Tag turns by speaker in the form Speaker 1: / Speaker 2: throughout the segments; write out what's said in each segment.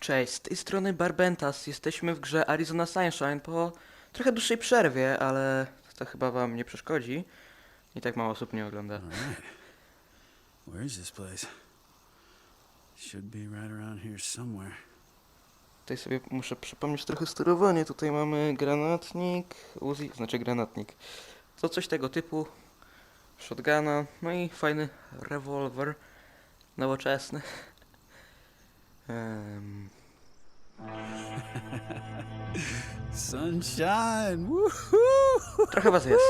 Speaker 1: Cześć, z tej strony Barbentas. Jesteśmy w grze Arizona Sunshine po trochę dłuższej przerwie, ale to chyba wam nie przeszkodzi. I tak mało osób nie ogląda.
Speaker 2: Alright. Where is this place? Should be right around here somewhere.
Speaker 1: Tutaj sobie muszę przypomnieć trochę sterowanie. Tutaj mamy granatnik, Uzi, znaczy granatnik. To coś tego typu. Shotguna, no i fajny rewolwer. Nowoczesny. Em,
Speaker 2: Sunshine! Woohoo!
Speaker 1: trochę was jest.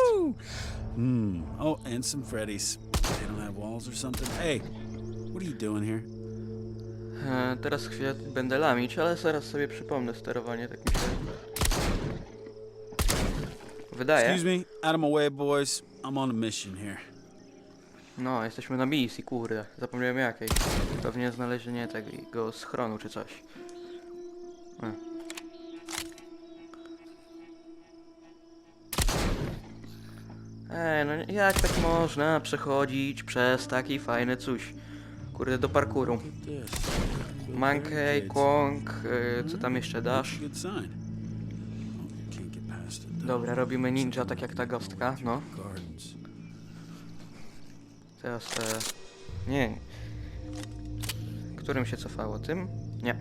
Speaker 2: Hmm. Oh, and some Freddy's. They don't have walls or something. Hey, what are you doing here?
Speaker 1: E, teraz chwilę będę lamić, ale zaraz sobie przypomnę sterowanie, tak mi się wydaje.
Speaker 2: Excuse me, out of my way, boys. I'm on a mission here.
Speaker 1: No, jesteśmy na misji, kurde. Zapomniałem jakiej. Pewnie znalezienie tego schronu czy coś. E. Ej, no jak tak można przechodzić przez taki fajny coś? Kurde, do parkuru. Monkey, Kong, y, co tam jeszcze dasz? Dobra, robimy ninja tak jak ta gostka, no. Teraz, e, nie. Którym się cofało? Tym? Nie.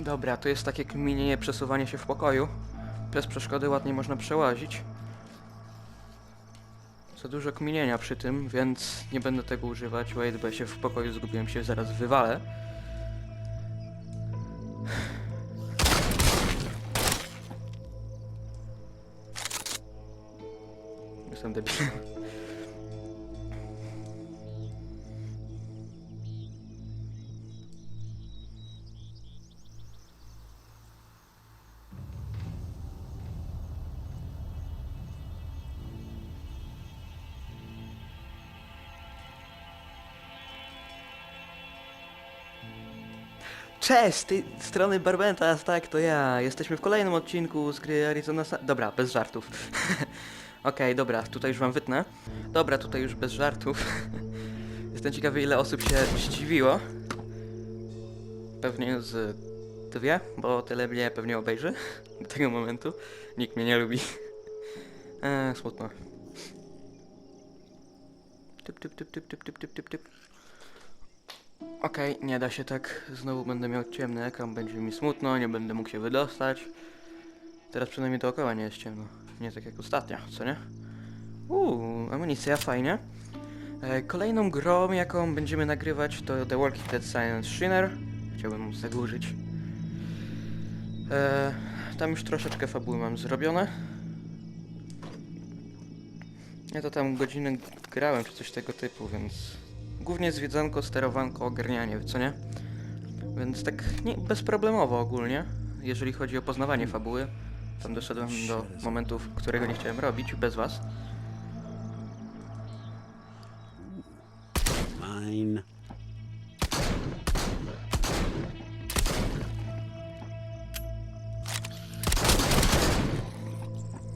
Speaker 1: Dobra, to jest takie kminienie, przesuwanie się w pokoju. Bez przeszkody ładnie można przełazić. Za dużo kminienia przy tym, więc nie będę tego używać. Bo ja się w pokoju zgubiłem się, zaraz wywalę. Jestem debilem. Cześć, z tej strony Barbentas, tak, to ja. Jesteśmy w kolejnym odcinku z gry Arizona Sun... Dobra, bez żartów. Okej, dobra, tutaj już wam wytnę. Dobra, tutaj już bez żartów. Jestem ciekawy, ile osób się zdziwiło. Pewnie z dwie, bo tyle mnie pewnie obejrzy do tego momentu. Nikt mnie nie lubi. Eee, smutno. Typ, typ, typ, typ, typ, typ, typ, typ. Okej, nie da się tak. Znowu będę miał ciemny ekran, będzie mi smutno, nie będę mógł się wydostać. Teraz przynajmniej dookoła nie jest ciemno. Nie tak jak ostatnio, co nie? Uuu, amunicja, fajnie. E, kolejną grą, jaką będziemy nagrywać, to The Walking Dead Silent Shiner. Chciałbym tego użyć. E, tam już troszeczkę fabuły mam zrobione. Ja to tam godzinę grałem, czy coś tego typu, więc... Głównie zwiedzanko, sterowanko, ogarnianie, co nie? Więc tak nie, bezproblemowo ogólnie, jeżeli chodzi o poznawanie fabuły. Tam doszedłem do momentów, którego nie chciałem robić bez was.
Speaker 2: Mine.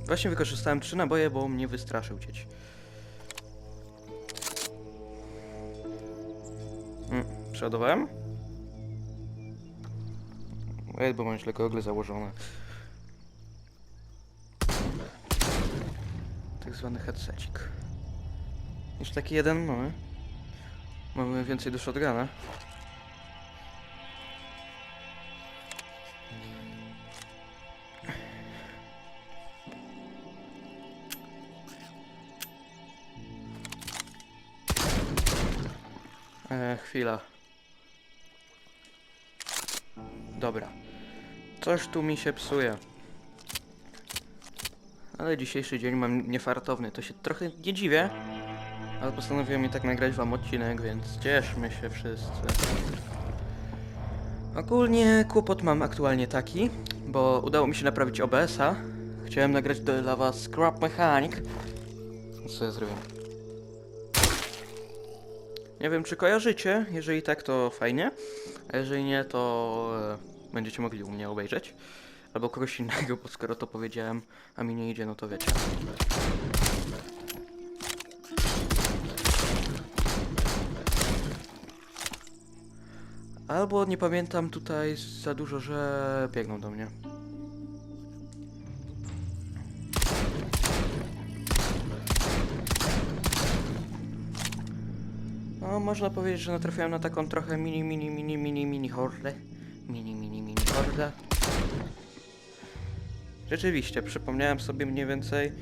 Speaker 1: Właśnie wykorzystałem trzy naboje, bo mnie wystraszył cieć. Mm, przeładowałem? Ej, bo mam źle gogle założone. Zwany headsetik. Już taki jeden mamy. Mamy więcej do shotguna. E, chwila. Dobra. Coś tu mi się psuje. Ale dzisiejszy dzień mam niefartowny, to się trochę nie dziwię. Ale postanowiłem i tak nagrać wam odcinek, więc cieszmy się wszyscy. Ogólnie kłopot mam aktualnie taki, bo udało mi się naprawić OBS-a. Chciałem nagrać dla was Scrap Mechanic. Co ja zrobiłem? Nie wiem, czy kojarzycie. Jeżeli tak, to fajnie. A jeżeli nie, to e, będziecie mogli u mnie obejrzeć. Albo kogoś innego, bo skoro to powiedziałem, a mi nie idzie, no to wiecie. Albo nie pamiętam tutaj za dużo, że biegną do mnie. No, można powiedzieć, że natrafiłem na taką trochę mini, mini, mini, mini, mini hordę. Mini, mini, mini hordę. Rzeczywiście, przypomniałem sobie mniej więcej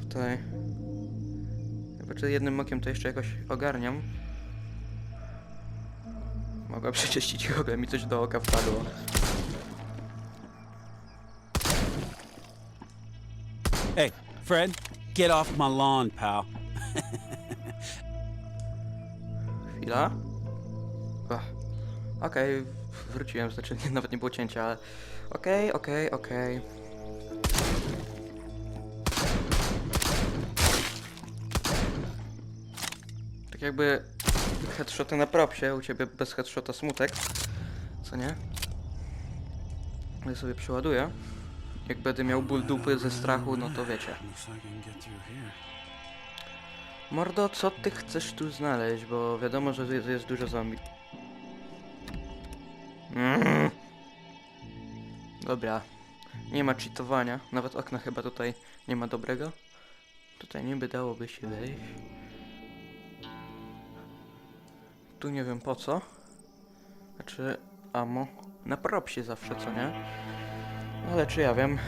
Speaker 1: tutaj. Chyba czy jednym okiem to jeszcze jakoś ogarniam. Mogła przeczyścić ogólnie mi coś do oka wpadło.
Speaker 2: Hey, Fred, get off my lawn, pal.
Speaker 1: Chwila. Okej, wróciłem, znaczy nawet nie było cięcia, ale... Okej, okej, okej. Tak jakby headshoty na propsie, u ciebie bez headshota smutek. Co nie? Ja sobie przeładuję. Jak będę miał ból dupy ze strachu, no to wiecie. Mordo, co ty chcesz tu znaleźć? Bo wiadomo, że jest, jest dużo zombie. Mm. Dobra. Nie ma cheatowania. Nawet okna chyba tutaj nie ma dobrego. Tutaj niby dałoby się wejść. Tu nie wiem po co. Znaczy, amo. Na propsie zawsze, co nie? Ale czy ja wiem?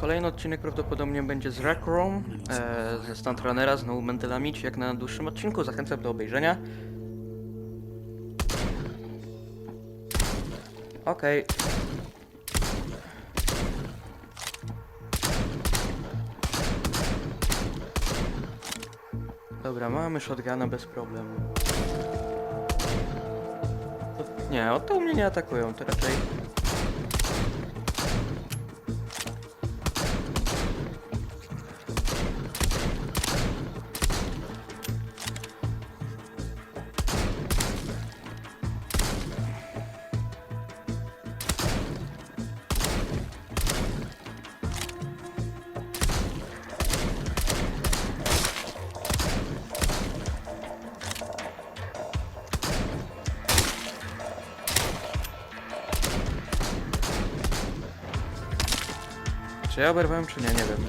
Speaker 1: Kolejny odcinek prawdopodobnie będzie z Rec Room, e, ze Stuntrunnera, znowu będę lamić jak na dłuższym odcinku, zachęcam do obejrzenia. Okej. Dobra, mamy shotguna bez problemu. Nie, o to mnie nie atakują, to raczej... ja oberwałem, czy nie? Nie wiem.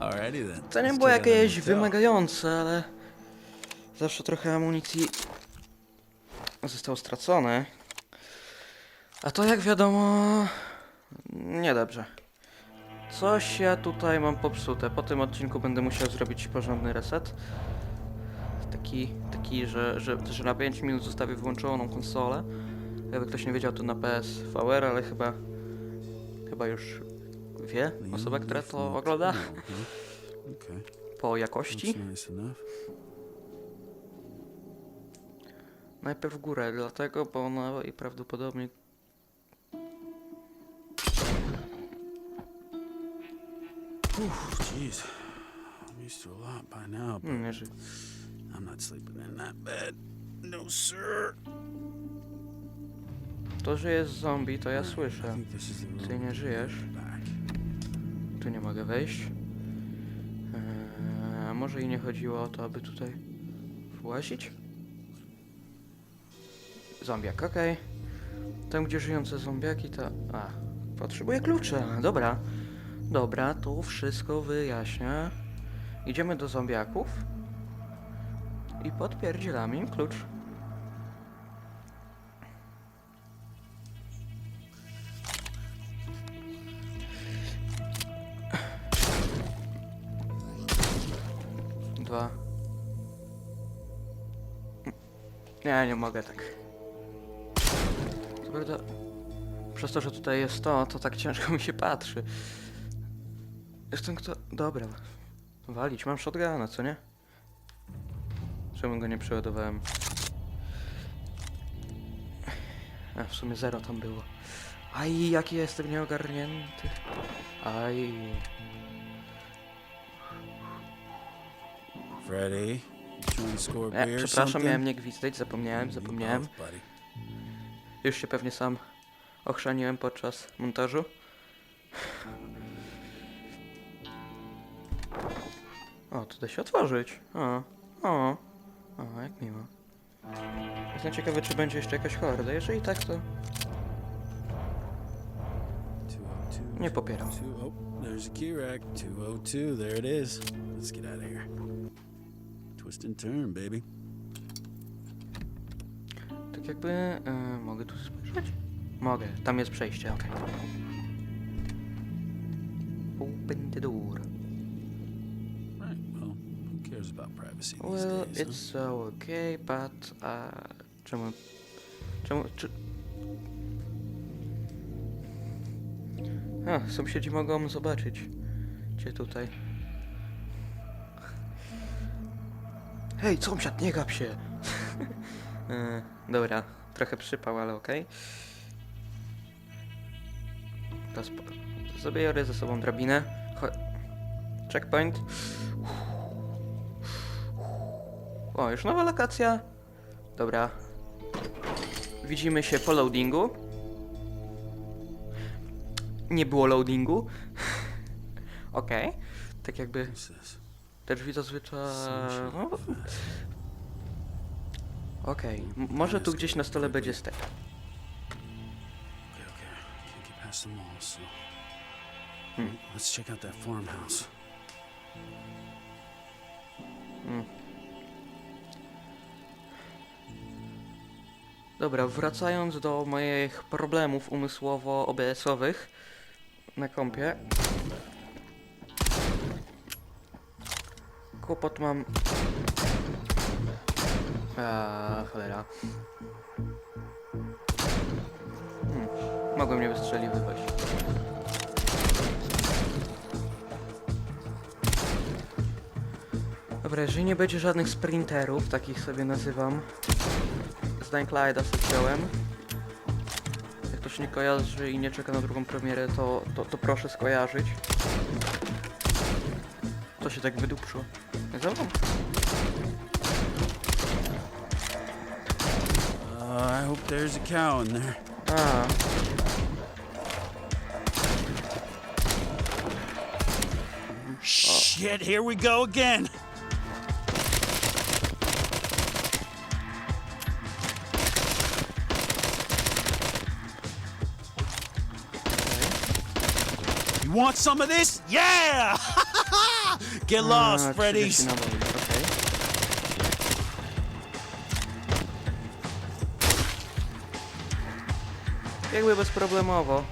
Speaker 1: To nie było jakieś wymagające, ale zawsze trochę amunicji zostało stracone. A to jak wiadomo, niedobrze. Coś ja tutaj mam popsute. Po tym odcinku będę musiał zrobić porządny reset. Taki, taki że, że, że na 5 minut zostawię wyłączoną konsolę. Jakby ktoś nie wiedział, to na PS VR, ale chyba, chyba już wie osoba, która to ogląda
Speaker 2: Okay.
Speaker 1: po jakości. Najpierw górę, dlatego, bo ona i prawdopodobnie...
Speaker 2: Whew, jeez. I'm used to a lot by now, but
Speaker 1: ży-
Speaker 2: I'm not sleeping in that bed. No, sir.
Speaker 1: To, że jest zombie, to ja słyszę. Ty nie żyjesz. Tu nie mogę wejść. Eee, może i nie chodziło o to, aby tutaj włazić? Zombiak, okej. Tam, gdzie żyjące zombiaki, to... A, potrzebuję klucza. Dobra. Dobra, to wszystko wyjaśnia. Idziemy do zombiaków. I podpierdzielamy im klucz. Dwa. Nie, nie mogę tak. Co prawda, przez to, że tutaj jest to, to tak ciężko mi się patrzy. Jestem kto... Dobra. Walić, mam shotguna, co nie? Czemu go nie przeładowałem? A, w sumie zero tam było. Aj, jaki jestem nieogarnięty. Aj.
Speaker 2: Freddy,
Speaker 1: E, przepraszam, miałem nie gwizdać, zapomniałem, zapomniałem. Już się pewnie sam ochrzaniłem podczas montażu. O, da się otworzyć. O, o, o, jak miło. Jestem ciekawy, czy będzie jeszcze jakaś horda. Jeżeli tak, to
Speaker 2: 202.
Speaker 1: nie popieram.
Speaker 2: 202. Oh, there's a key rack. 202. There it is. Let's get out of here. Twist and turn, baby.
Speaker 1: Tak jakby... E, mogę tu spojrzeć? Mogę. Tam jest przejście, okej. Open the door.
Speaker 2: Well, cares about privacy these
Speaker 1: Well,
Speaker 2: days? huh?
Speaker 1: it's so okay, but... Uh, czemu... Czemu... Czy... A, sąsiedzi mogą zobaczyć cię tutaj. Hej, sąsiad, nie gap się! e, dobra, trochę przypał, ale okej. Spo... Zabiorę ze sobą drabinę. Cho... Checkpoint. O, już nowa lokacja. Dobra. Widzimy się po loadingu. Nie było loadingu. Okej. Tak jakby te drzwi zazwyczaj... No. Okej, M- może tu gdzieś na stole będzie stek.
Speaker 2: Okay, okay.
Speaker 1: Hmm.
Speaker 2: Let's check out that farmhouse.
Speaker 1: Mm. Dobra, wracając do moich problemów umysłowo-OBS-owych na kompie. Kłopot mam... A, cholera. Hmm. Mogłem nie wystrzeliwywać. Dobra, jeżeli nie będzie żadnych sprinterów, takich sobie nazywam. Z Dying Lighta sobie wziąłem. Jak ktoś nie kojarzy i nie czeka na drugą premierę, to, to, to proszę skojarzyć. Co się tak wydupczyło? Nie za mną?
Speaker 2: Uh, I hope there's a cow in there.
Speaker 1: A,
Speaker 2: Shit, here we go again. Want some of this? Yeah! Get lost,
Speaker 1: a, 30
Speaker 2: Freddy's.
Speaker 1: naboi, okej. Jakby bezproblemowo.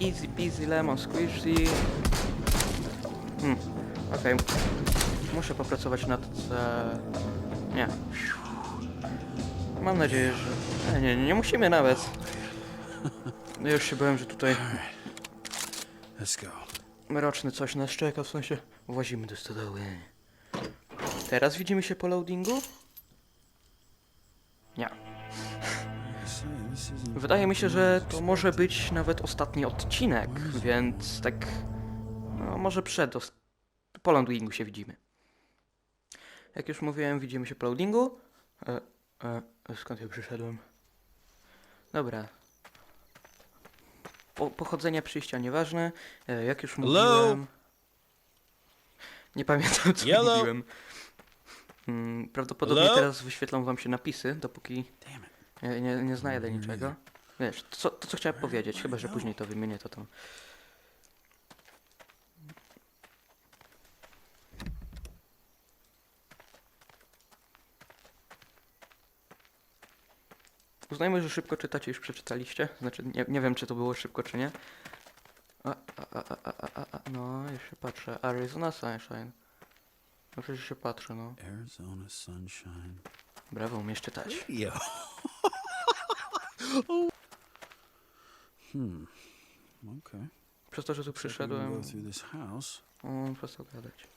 Speaker 1: Easy peasy lemon squishy. Hmm, okej. Muszę popracować nad... E... Nie. Mam nadzieję, że... Nie, nie, nie musimy nawet. No już się byłem, że tutaj
Speaker 2: Let's go.
Speaker 1: Mroczny coś nas czeka, w sensie włazimy do stodoły. Teraz widzimy się po loadingu? Nie. Wydaje mi się, że to może być nawet ostatni odcinek, więc tak... No, może przed... Po loadingu się widzimy. Jak już mówiłem, widzimy się po loadingu. E, e, skąd ja przyszedłem? Dobra. Po, pochodzenie przyjścia nieważne. E, jak już
Speaker 2: Hello?
Speaker 1: mówiłem... Nie pamiętam co
Speaker 2: Yellow?
Speaker 1: mówiłem. Mm, prawdopodobnie
Speaker 2: Hello?
Speaker 1: teraz wyświetlą wam się napisy, dopóki
Speaker 2: Damn it.
Speaker 1: nie, nie, nie znajdę
Speaker 2: Nie
Speaker 1: niczego. Wiesz, to, co- to co chciałem powiedzieć, chyba że później to wymienię, to tam. Uznajmy, że szybko czytacie, już przeczytaliście. Znaczy, nie, nie wiem, czy to było szybko, czy nie. A, a, a, a, a, a, no, jeszcze patrzę. Arizona Sunshine. No przecież się patrzę, no.
Speaker 2: Arizona sunshine.
Speaker 1: Brawo, umiesz czytać.
Speaker 2: Yo. hmm. Okay.
Speaker 1: Przez to, że tu przyszedłem...
Speaker 2: House.
Speaker 1: On przestał gadać.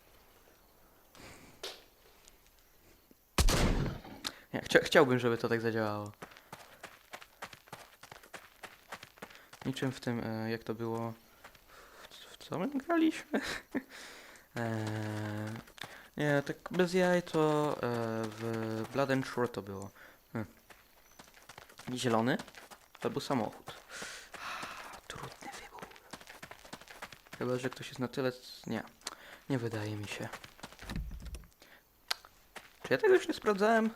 Speaker 1: Nie, chcia chciałbym, żeby to tak zadziałało. Niczym w tym, e, jak to było. W, co my graliśmy? e, nie, tak bez jaj to e, w Blood and Shore to było. Hm. Zielony? To był samochód. Trudny wybór. Chyba, że ktoś jest na tyle... Nie, nie wydaje mi się. Czy ja tego już nie sprawdzałem?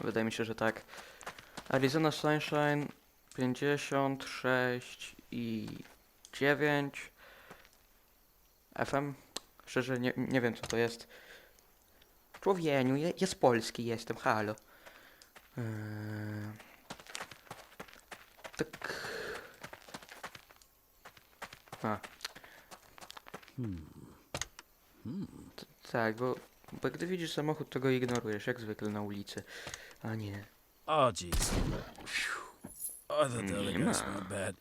Speaker 1: Wydaje mi się, że tak. Arizona Sunshine 56 i 9 FM. Szczerze nie, nie wiem co to jest. Człowieniu, je, jest polski jestem, halo. Eee, tak. A. T- Tak, bo, bo gdy widzisz samochód, to go ignorujesz, jak zwykle na ulicy. A nie.
Speaker 2: Oh, jeez. Oh, I thought the other guy smelled bad.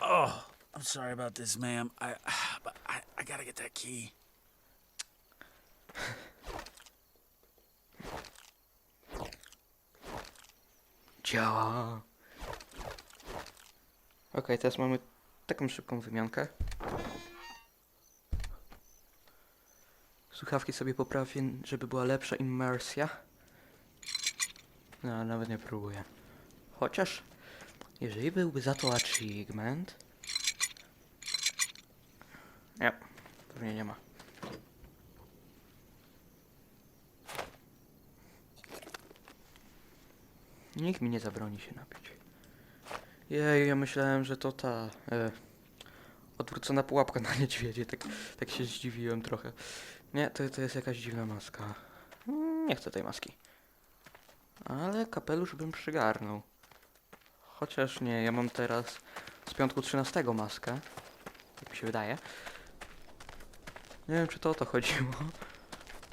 Speaker 2: Oh, I'm sorry about this, ma'am. I, but I, I gotta get that key.
Speaker 1: Działa. Okej, teraz mamy taką szybką wymiankę. Słuchawki sobie poprawię, żeby była lepsza immersja. No, nawet nie próbuję. Chociaż, jeżeli byłby za to achievement... Nie, pewnie nie ma. Nikt mi nie zabroni się napić. Jej, ja myślałem, że to ta e, odwrócona pułapka na niedźwiedzie. Tak, tak się zdziwiłem trochę. Nie, to, to jest jakaś dziwna maska. Mm, Nie chcę tej maski. Ale kapelusz bym przygarnął. Chociaż nie, ja mam teraz z piątku 13 maskę. Tak mi się wydaje. Nie wiem, czy to o to chodziło.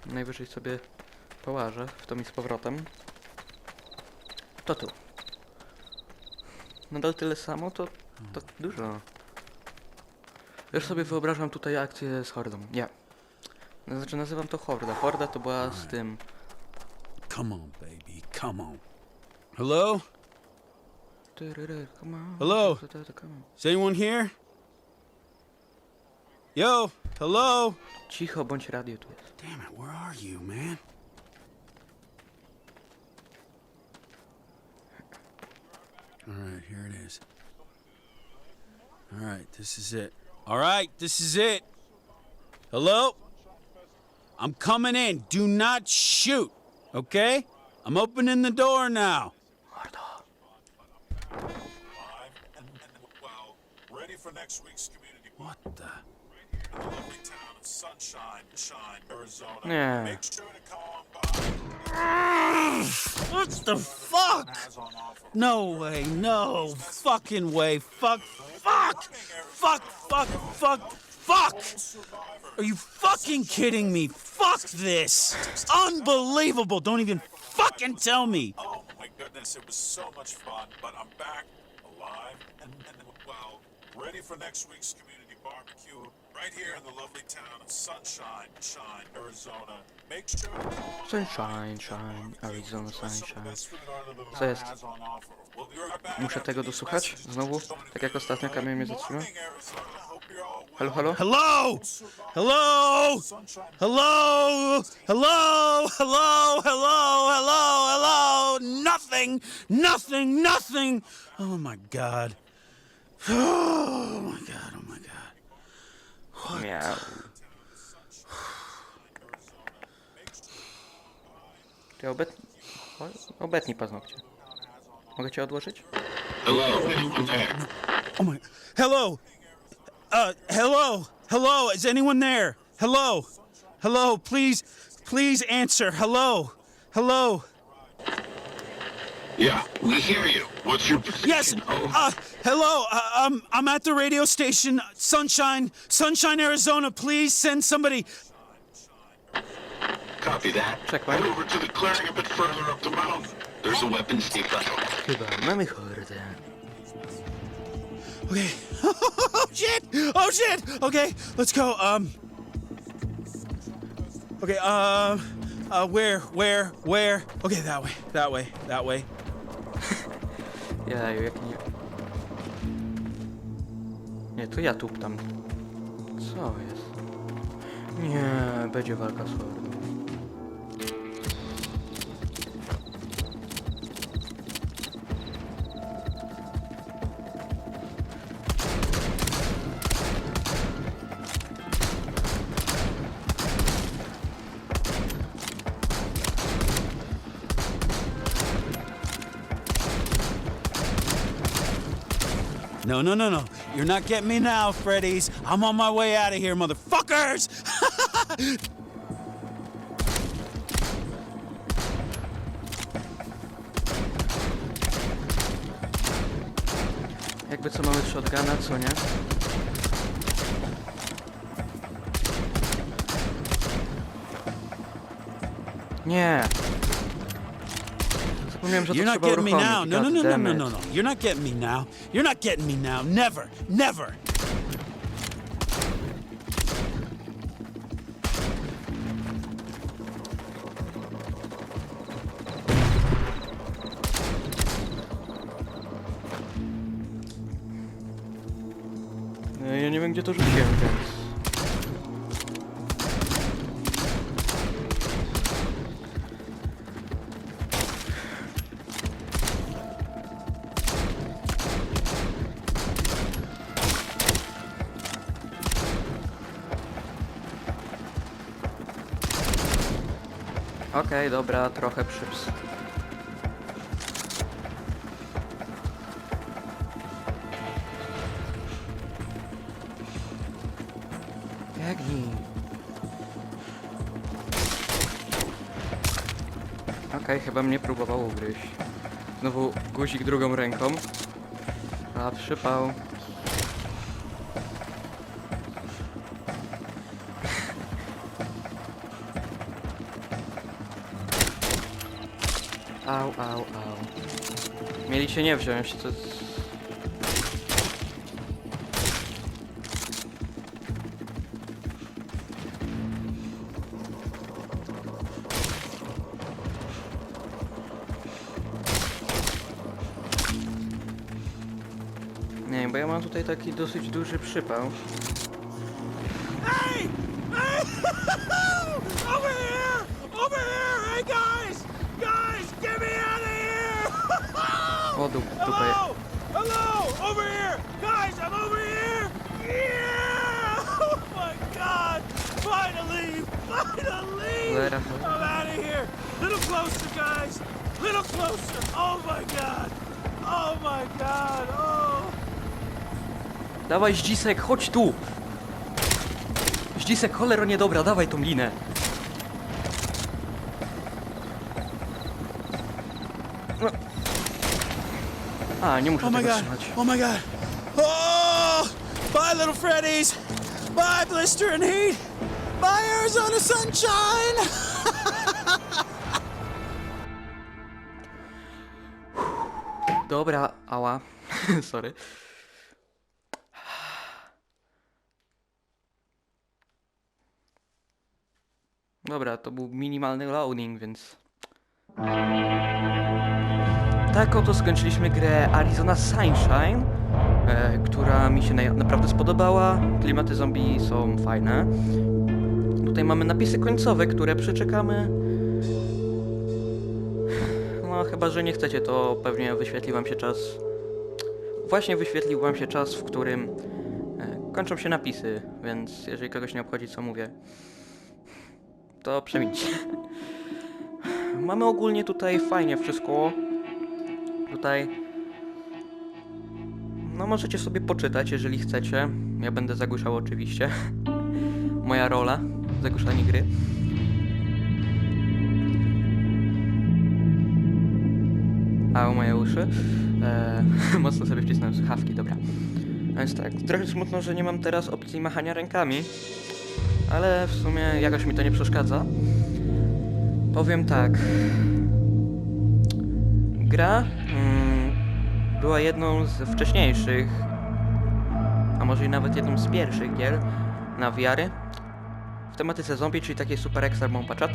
Speaker 1: Najwyżej sobie połażę w to mi z powrotem. To tu. Nadal tyle samo, to, to dużo. Już sobie wyobrażam tutaj akcję z Hordą. Nie. Znaczy nazywam to Horda. Horda to była z tym...
Speaker 2: Come on, baby. Come on. Hello?
Speaker 1: Tyryry, come on.
Speaker 2: Hello? Is anyone here? Yo, hello?
Speaker 1: Cicho, bądź radio tu jest.
Speaker 2: Damn it, where are you, man? All right, here it is. All right, this is it. All right, this is it. Hello? I'm coming in. Do not shoot, okay? I'm opening the door now. What the fuck? No way, no fucking way. Fuck, fuck, fuck, fuck, fuck, fuck. Are you fucking kidding me? Fuck this. Unbelievable. Don't even fucking tell me.
Speaker 3: Oh my goodness, it was so much fun, but I'm back alive and, and well, ready for next week's community barbecue right here in the lovely town of Sunshine, Shine, Arizona.
Speaker 1: Sunshine, shine, Arizona sunshine. Co jest? Muszę tego dosłuchać? Znowu? Tak jak ostatnio kamień mnie zatrzymał? Halo, halo?
Speaker 2: Hello? Hello? Hello? Hello? Hello? Hello? Hello? Hello? Nothing. Nothing. Nothing. Oh my god. Oh my god. Oh my god.
Speaker 1: Miau. Ty obet... o- Obetnij paznokcie. Mogę cię odłożyć?
Speaker 4: Hello, anyone there?
Speaker 2: Oh my. Hello. Uh, hello. Hello. Is anyone there? Hello. Hello. Please, please answer. Hello. Hello.
Speaker 4: Yeah, we hear you. What's your position?
Speaker 2: Yes.
Speaker 4: Oh,
Speaker 2: Uh, hello. Uh, um, I'm at the radio station, Sunshine, Sunshine, Arizona. Please send somebody.
Speaker 4: Copy that.
Speaker 1: Check,
Speaker 4: Head over to the clearing a bit further up the mountain. There's a weapons depot.
Speaker 1: Chyba mamy hordę.
Speaker 2: Okay. oh shit! Oh shit! Okay, let's go. Um. Okay. Um. Uh. Where? Where? Where? Okay, that way. That way. That way.
Speaker 1: Jaju, jak nie... Nie, to ja tuptam. Co jest? Nie, będzie walka z hordą.
Speaker 2: No, no, no, no. You're not getting me now, Freddy's. I'm on my way out of here, motherfuckers!
Speaker 1: Jakby co mamy shotguna, co nie? Nie! Zapomniałem, że to
Speaker 2: You're not
Speaker 1: trzeba
Speaker 2: getting me
Speaker 1: uruchomić.
Speaker 2: now. No, no, no, no, no, no, no. You're not getting me now. You're not getting me now. Never, never.
Speaker 1: No, Ja nie wiem, gdzie to rzuciłem, więc... Okej, dobra, trochę przyps. Biegnij. Okej, chyba mnie próbował ugryźć. Znowu guzik drugą ręką. A przypał. Au, au, au. Mieli się nie wziąć, to... jest- Nie bo ja mam tutaj taki dosyć duży przypał.
Speaker 2: Hey! Hey! My god! Oh!
Speaker 1: Dawaj, Zdzisek, chodź tu! Zdzisek, cholero niedobra, dawaj tą linę. A, nie muszę
Speaker 2: Oh
Speaker 1: tego trzymać.
Speaker 2: Oh my god! Oh! Bye, little Freddy's! Bye, blister and heat! Bye, Arizona sunshine!
Speaker 1: Dobra, ała. Sorry. Dobra, to był minimalny loading, więc... Tak oto skończyliśmy grę Arizona Sunshine, e, która mi się na, naprawdę spodobała. Klimaty zombie są fajne. Tutaj mamy napisy końcowe, które przeczekamy. No, chyba, że nie chcecie, to pewnie wyświetli wam się czas. Właśnie wyświetlił wam się czas, w którym e, kończą się napisy, więc jeżeli kogoś nie obchodzi, co mówię, to przemincie. Mamy ogólnie tutaj fajnie wszystko. Tutaj. No, możecie sobie poczytać, jeżeli chcecie. Ja będę zagłuszał oczywiście. Moja rola zagłuszanie gry. A moje uszy. E, mocno sobie wcisnąłem słuchawki, dobra. A Więc tak, trochę smutno, że nie mam teraz opcji machania rękami. Ale w sumie jakoś mi to nie przeszkadza. Powiem tak. Gra mm, była jedną z wcześniejszych, a może i nawet jedną z pierwszych gier na wiary w tematyce zombie, czyli takiej super extra bomba chat.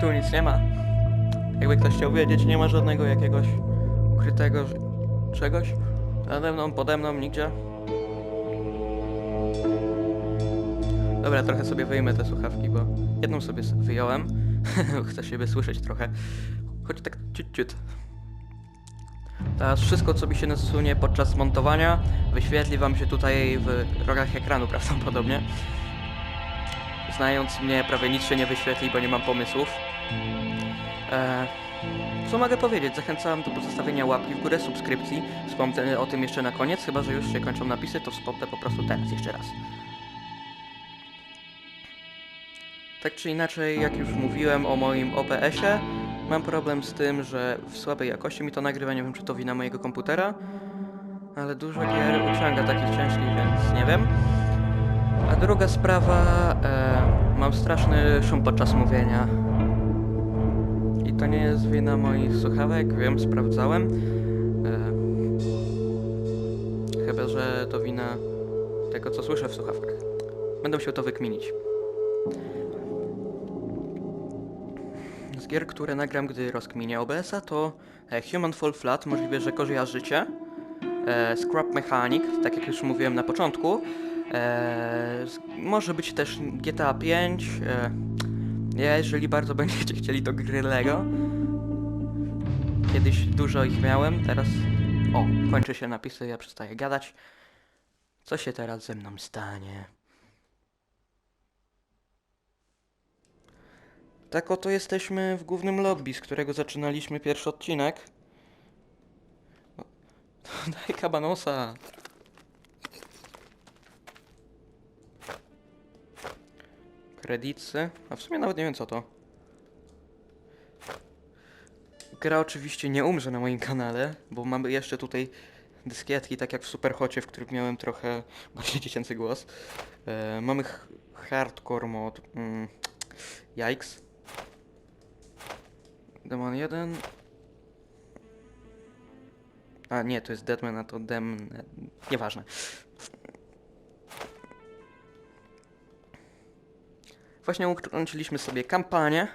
Speaker 1: Tu nic nie ma. Jakby ktoś chciał wiedzieć, nie ma żadnego jakiegoś ukrytego czegoś. Nade mną, pode mną, nigdzie. Dobra, trochę sobie wyjmę te słuchawki, bo jedną sobie wyjąłem. Chcę siebie słyszeć trochę. Choć tak ciut, ciut. Teraz wszystko, co mi się nasunie podczas montowania, wyświetli wam się tutaj w rogach ekranu prawdopodobnie. Znając mnie, prawie nic się nie wyświetli, bo nie mam pomysłów. E, Co mogę powiedzieć? Zachęcałem do pozostawienia łapki w górę, subskrypcji. Wspomnę o tym jeszcze na koniec, chyba że już się kończą napisy, to wspomnę po prostu teraz jeszcze raz. Tak czy inaczej, jak już mówiłem o moim OBS-ie, mam problem z tym, że w słabej jakości mi to nagrywa, nie wiem czy to wina mojego komputera, ale dużo gier uciąga takich ciężkich, więc nie wiem. A druga sprawa, e, mam straszny szum podczas mówienia. I to nie jest wina moich słuchawek, wiem, sprawdzałem. E, chyba, że to wina tego, co słyszę w słuchawkach. Będę musiał to wykminić. Z gier, które nagram, gdy rozkminię OBS-a to e, Human Fall Flat, możliwe, że kojarzycie. E, Scrap Mechanic, tak jak już mówiłem na początku. E, może być też GTA 5. E, jeżeli bardzo będziecie chcieli, to gry Lego. Kiedyś dużo ich miałem, teraz... O, kończy się napisy, ja przestaję gadać. Co się teraz ze mną stanie? Tak oto jesteśmy w głównym lobby, z którego zaczynaliśmy pierwszy odcinek. O, Daj kabanosa. Kredycy. A w sumie nawet nie wiem co to. Gra oczywiście nie umrze na moim kanale, bo mamy jeszcze tutaj dyskietki, tak jak w Superhocie, w którym miałem trochę bardziej dziecięcy głos. E, mamy hardcore mod. Mm, yikes. Demon 1. A nie, to jest Deadman, a to Dem... Nieważne. Właśnie ukończyliśmy sobie kampanię.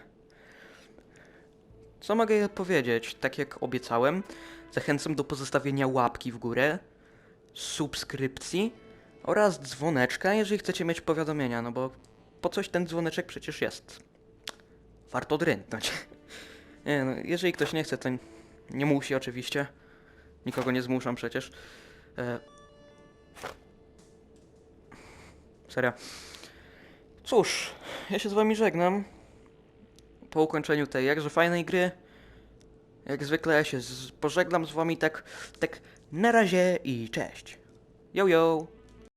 Speaker 1: Co mogę powiedzieć? Tak jak obiecałem, zachęcam do pozostawienia łapki w górę, subskrypcji oraz dzwoneczka, jeżeli chcecie mieć powiadomienia, no bo po coś ten dzwoneczek przecież jest. Warto drętnąć. Nie no, jeżeli ktoś nie chce, to nie musi oczywiście. Nikogo nie zmuszam przecież. E... Serio. Cóż, ja się z wami żegnam. Po ukończeniu tej jakże fajnej gry. Jak zwykle ja się z- pożegnam z wami tak, tak na razie i cześć. Yo yo!